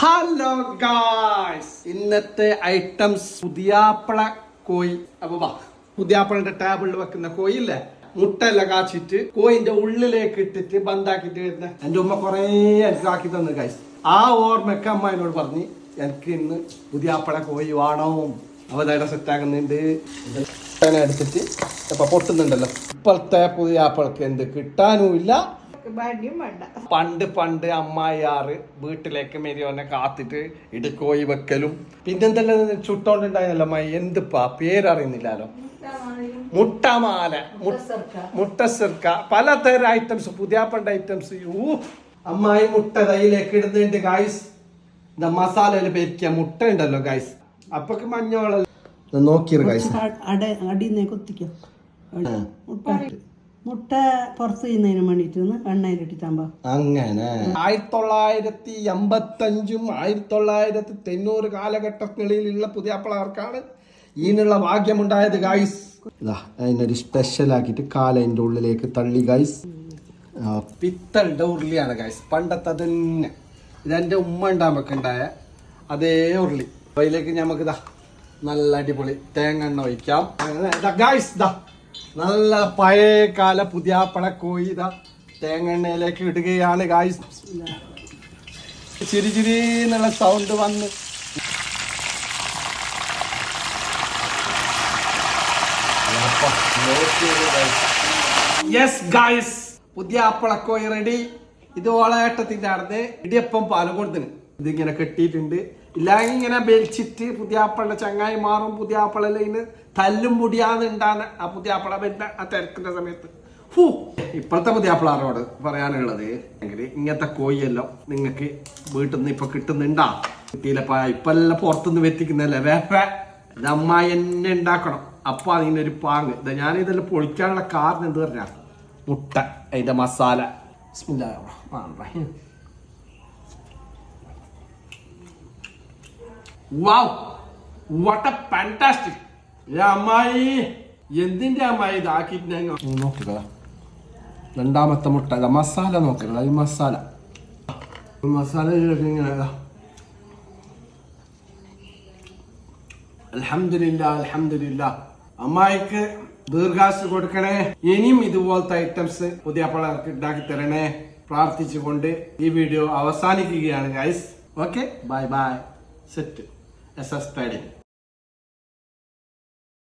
Hello guys ഇന്നത്തെ items പുതിയാപ്പള കോയി. അപ്പൊ വാ. പുതിയാപ്പളന്റെ ടേബിളിൽ വെക്കുന്ന കോയില്ലേ? മുട്ടല്ല കാച്ചിട്ട് കോയിന്റെ ഉള്ളിലേക്ക് ഇട്ടിട്ട് ബന്ധാക്കിട്ട് വരുന്ന. എന്റെ ഉമ്മ കുറേ എനിക്കാക്കി തന്നു ഗായ്സ് ആ ഓർമ്മയ്ക്ക് അമ്മ എന്നോട് പറഞ്ഞു എനിക്ക് ഇന്ന് പുതിയാപ്പള കോയി വേണം. സെറ്റാക്കുന്നുണ്ട് ആക്കുന്നുണ്ട്. എടുത്തിട്ട് ഇപ്പൊ പൊട്ടുന്നുണ്ടല്ലോ. ഇപ്പോഴത്തെ പുതിയാപ്പളക്ക് എന്ത് കിട്ടാനും ഇല്ല ഭാഗ്യം വേണ്ട. പണ്ട് പണ്ട് അമ്മായിയാറ് വീട്ടിലേക്ക് മെരിയോനെ കാത്തിട്ട് ഇടുക്കോയി വെക്കലും. പിന്നെന്തെല്ലാം ചുട്ടോണ്ടുണ്ടായിരുന്നല്ലോ അമ്മായി? എന്തിപ്പാ പേരറിയുന്നില്ലല്ലോ മുട്ടമാല മുട്ടസിർക്ക. പലതരം ഐറ്റംസ് പുതിയാപ്പണ്ട ഐറ്റംസ് ഊ അമ്മായി മുട്ട തൈയിലേക്ക് ഇടുന്നുണ്ട് ഗായ്സ് എന്താ മസാലയിൽ പെരിക്കുക മുട്ട ഉണ്ടല്ലോ ഗായ്സ് അപ്പൊക്ക് മഞ്ഞോള നോക്കിയത് ഗായ്സ് അട അടിയിൽ കുത്തിക്കോ മുട്ട മുട്ട പുറത്ത് ചെയ്യുന്നതിന് വേണ്ടിട്ട് എണ്ണയിലിട്ടിട്ടാകുമ്പോ അങ്ങനെ ആയിരത്തി തൊള്ളായിരത്തി എൺപത്തഞ്ചും ആയിരത്തി തൊള്ളായിരത്തി തൊണ്ണൂറ് കാലഘട്ടങ്ങളിലുള്ള പുതിയ പിള്ളേർക്കാണ് ഇതിനുള്ള ഭാഗ്യമുണ്ടായത് ഗായ്സ് ഇതാ അതിനൊരു സ്പെഷ്യൽ ആക്കിയിട്ട് കാല അതിന്റെ ഉള്ളിലേക്ക് തള്ളി ഗൈസ് പിത്തളുടെ ഉരുളിയാണ് ഗൈസ് പണ്ടത്തെ തന്നെ. ഇതെന്റെ ഉമ്മ ഉണ്ടാകുമ്പോൾ ഉണ്ടായ അതേ ഉരുളി. അതിലേക്ക് നമുക്ക് ഇതാ നല്ല അടിപൊളി തേങ്ങ എണ്ണ ഒഴിക്കാം. ഗൈസ് ഇതാ. നല്ല പഴയ കാല പുതിയാപ്പള കോയിത ഇതാ തേങ്ങ എണ്ണയിലേക്ക് ഇടുകയാണ് ഗായ്സ് ചിരി ചിരി എന്നുള്ള സൗണ്ട് വന്ന്. യെസ് ഗായ്സ് പുതിയ അപ്പളക്കോയി റെഡി ഇത് ഓളേട്ടത്തിന്റെ അടുത്ത് ഇടിയപ്പം പാൽ കൊടുത്തിന്. ഇതിങ്ങനെ കെട്ടിയിട്ടുണ്ട്. ഇല്ലെങ്കിൽ ഇങ്ങനെ ബെൽച്ചിട്ട് പുതിയ അപ്പളുടെ ചങ്ങായി മാറും പുതിയ ആപ്പിളിന് തല്ലും മുടിയാന്ന് ഉണ്ടാന്ന് ആ പുതിയാപ്പിള ആ തിരക്കിന്റെ സമയത്ത്. ഹൂ. ഇപ്പോഴത്തെ പുതിയാപ്പിളാരോട് പറയാനുള്ളത് എങ്കിൽ ഇങ്ങനത്തെ കോഴിയെല്ലാം നിങ്ങൾക്ക് വീട്ടിൽ നിന്ന് ഇപ്പൊ കിട്ടുന്നുണ്ടാ? കിട്ടിയില്ലപ്പ ഇപ്പൊ എല്ലാം പുറത്തുനിന്ന് വെത്തിക്കുന്നല്ലേ വേപ്പ അമ്മായി എന്നെ ഉണ്ടാക്കണം അപ്പൊ അതിനൊരു പാങ്ങ്. ഇതാ ഞാൻ ഇതെല്ലാം പൊളിക്കാനുള്ള കാരണം എന്ത് പറഞ്ഞാ? മുട്ട അതിന്റെ masala. Wow what a fantastic അമ്മായി. എന്തിന്റെ അമ്മായി ഇതാക്കിയിട്ട് നോക്കുക രണ്ടാമത്തെ മുട്ട ഇതാ മസാല നോക്കുക ഈ മസാല. മസാല അലഹമില്ല ഇങ്ങനെ അൽഹംദുലില്ലാ അമ്മായിക്ക് ദീർഘാസ് കൊടുക്കണേ. ഇനിയും ഇതുപോലത്തെ ഐറ്റംസ് പുതിയ പിള്ളേർക്ക് ഉണ്ടാക്കി തരണേ. പ്രാർത്ഥിച്ചുകൊണ്ട് ഈ വീഡിയോ അവസാനിക്കുകയാണ് ഗൈസ് ഓക്കെ ബൈ ബൈ സെറ്റ് എസ് എസ്